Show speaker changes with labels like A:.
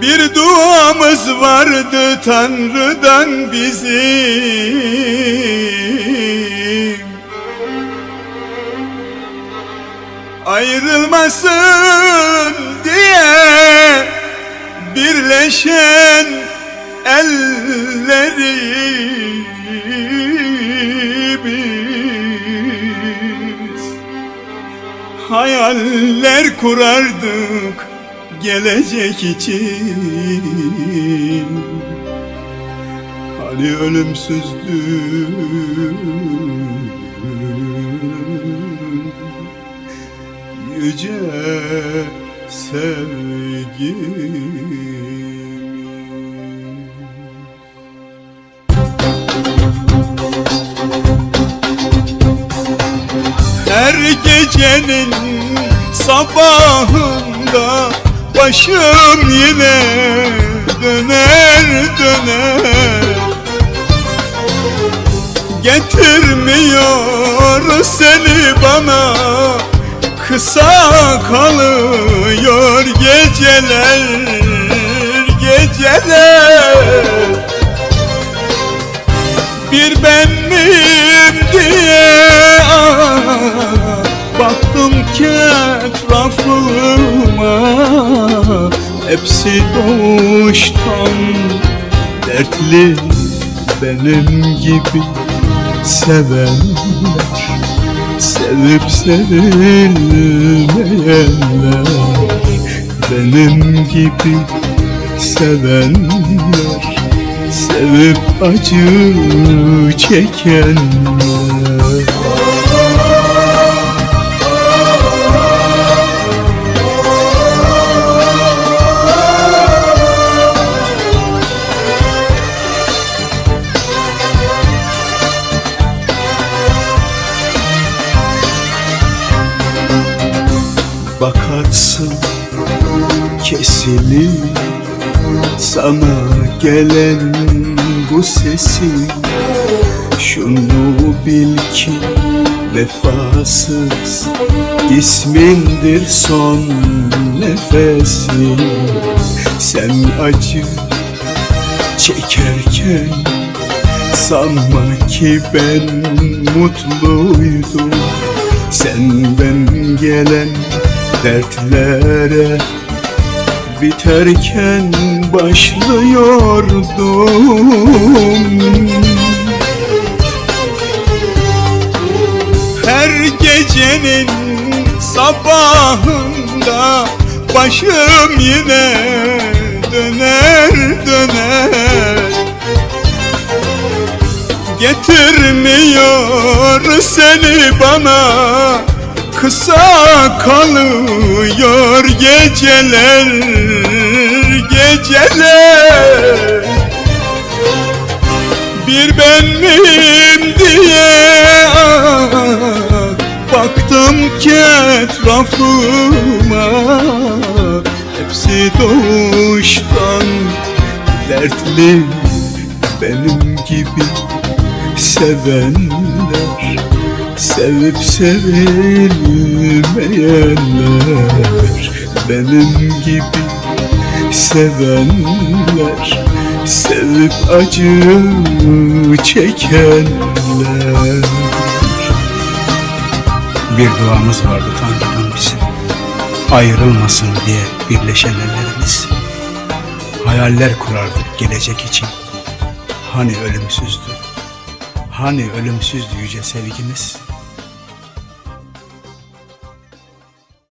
A: Bir duamız vardı Tanrı'dan bizim. Ayrılmasın diye birleşen ellerimiz. Hayaller kurardık gelecek için. Hani ölümsüzdü yüce sevgimiz. Her gecenin sabahında başım yine döner döner. Getirmiyor seni bana Kısa kalıyor geceler Geceler. Bir ben miyim diye ah, Baktım ki etrafıma Hepsi doğuştan dertli benim gibi sevenler Sevip sevilmeyenler Benim gibi sevenler Sevip acı çekenler Bakarsın kesilir. Sana gelen bu sesi Şunu bil ki vefasız ismindir son nefesi. Sen acı çekerken sanma ki ben mutluydum. Senden gelen dertlere biterken başlıyordum. Her gecenin sabahında başım yine döner döner. Getirmiyor seni bana Kısa kalıyor geceler Geceler. Bir ben miyim diye Baktım ki etrafıma. Hepsi doğuştan dertli Benim gibi sevenler Sevip sevilmeyenler Benim gibi sevenler Sevip acı çekenler.
B: Bir duamız vardı Tanrı'dan bizim Ayrılmasın diye birleşen ellerimiz. Hayaller kurardık gelecek için. Hani ölümsüzdü? Hani ölümsüzdü yüce sevgimiz